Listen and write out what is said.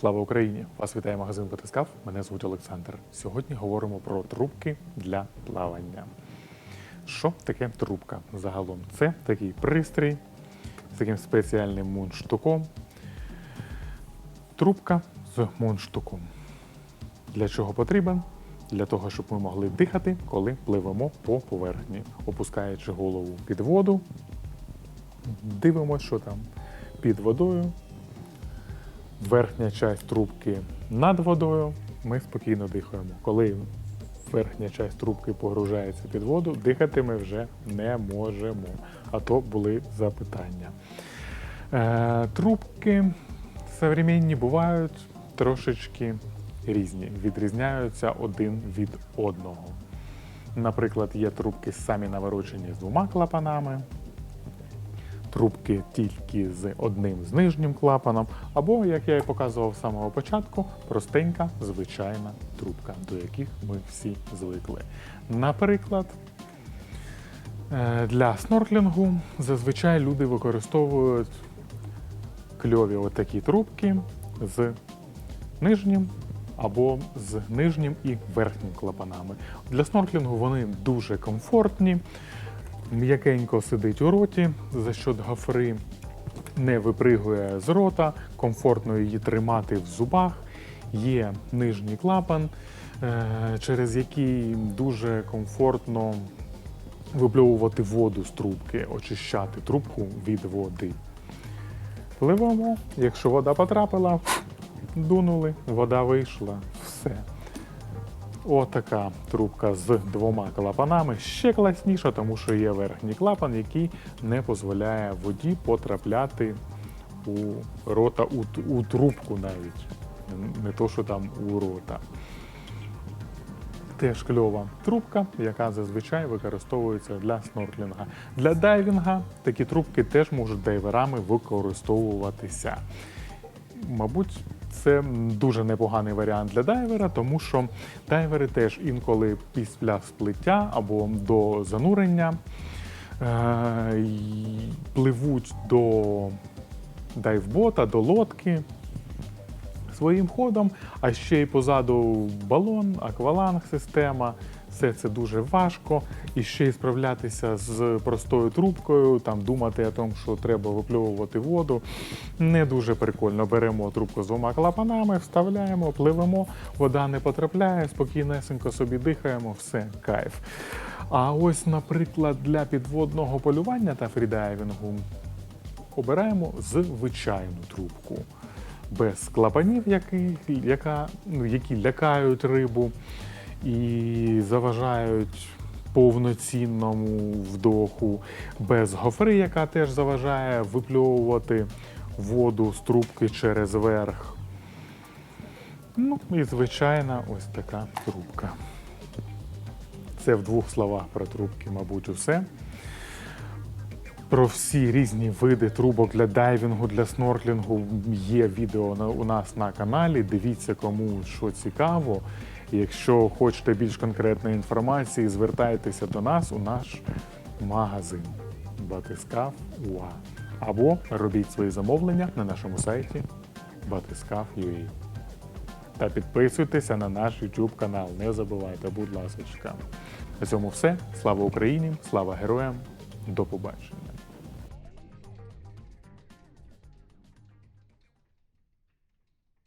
Слава Україні! Вас вітає магазин Батискав. Мене звуть Олександр. Сьогодні говоримо про трубки для плавання. Що таке трубка загалом? Це такий пристрій з таким спеціальним мундштуком. Трубка з мундштуком. Для чого потрібен? Для того, щоб ми могли дихати, коли пливемо по поверхні, опускаючи голову під воду, дивимося, що там під водою, верхня часть трубки над водою, ми спокійно дихаємо. Коли верхня часть трубки погружається під воду, дихати ми вже не можемо. А то були запитання. Е, трубки современні бувають трошечки різні, відрізняються один від одного. Наприклад, є трубки самі наворочені з двома клапанами, трубки тільки з одним з нижнім клапаном, або, як я і показував з самого початку, простенька звичайна трубка, до яких ми всі звикли. Наприклад, е, для снорклінгу зазвичай люди використовують кльові отакі трубки з нижнім або з нижнім і верхнім клапанами. Для снорклінгу вони дуже комфортні, м'якенько сидить у роті, за що гофри не випригує з рота, комфортно її тримати в зубах. Є нижній клапан, е, через який дуже комфортно випльовувати воду з трубки, очищати трубку від води. Пливемо, якщо вода потрапила, дунули, вода вийшла, все. Отака трубка з двома клапанами ще класніша, тому що є верхній клапан, який не дозволяє воді потрапляти у рота, у, у трубку навіть. Не то, що там у рота. Теж кльова трубка, яка зазвичай використовується для снорклінга. Для дайвінга такі трубки теж можуть дайверами використовуватися. Мабуть, це дуже непоганий варіант для дайвера, тому що дайвери теж інколи після сплиття або до занурення е- пливуть до дайвбота, до лодки своїм ходом, а ще й позаду балон, акваланг система. Все це дуже важко. І ще й справлятися з простою трубкою, там думати о тому, що треба випльовувати воду. Не дуже прикольно. Беремо трубку з двома клапанами, вставляємо, пливемо, вода не потрапляє, спокійнесенько собі дихаємо, все, кайф. А ось, наприклад, для підводного полювання та фрідайвінгу обираємо звичайну трубку без клапанів, які, яка, ну, які лякають рибу і заважають повноцінному вдоху, без гофри, яка теж заважає випльовувати воду з трубки через верх. Ну і звичайна ось така трубка. Це в двох словах про трубки, мабуть, усе. Про всі різні види трубок для дайвінгу, для снорклінгу є відео у нас на каналі. Дивіться, кому що цікаво. Якщо хочете більш конкретної інформації, звертайтеся до нас у наш магазин Батискав УА. Або робіть свої замовлення на нашому сайті Батискав.ua. Та підписуйтеся на наш YouTube канал. Не забувайте, будь ласка. На цьому все. Слава Україні! Слава героям! До побачення!